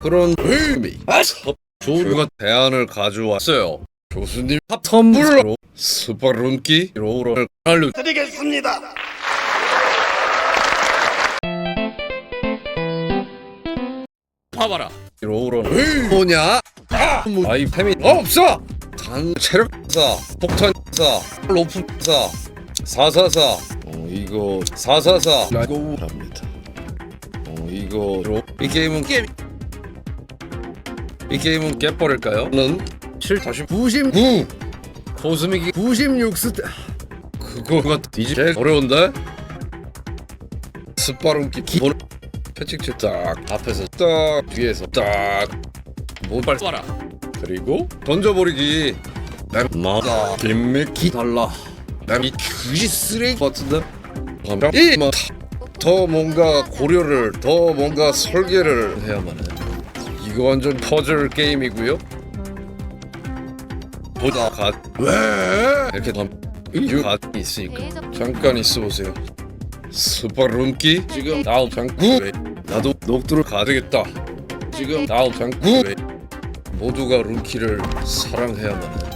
그런 의미 첫 좋은 것 대안을 가져왔어요. 교수님 선물로 스파룬키 로를 알려드리겠습니다. 봐봐라. 로우로는 뭐냐? 아, 뭐 아이템이 없어. 단 체력사, 폭탄사, 로프사, 사사사. 어 이거 사사사라고 합니다. 어 이거 로 이 게임은 게임 이 게임은 깨버릴까요?는 7 다시 99 코스믹이 96 스타 그거가 뒤집기 어려운데 스파룬기 기본 패치치 딱 앞에서 딱 뒤에서 딱 모발 쏴라. 그리고 던져버리기. 남마다 김맥기 달라. 남이 규지 쓰레기 같은데? 이더 뭔가 고려를 더 뭔가 설계를 해야만 해 이거 완전 퍼즐 게임이고요. 보다 가 왜? 이렇게 덤 이유 가 있으니까. 잠깐 있어 보세요. 스파룬키? 지금 다음 장구. 나도 녹두를 가되겠다. 지금 다음 장구. 모두가 룬키를 사랑해야만 해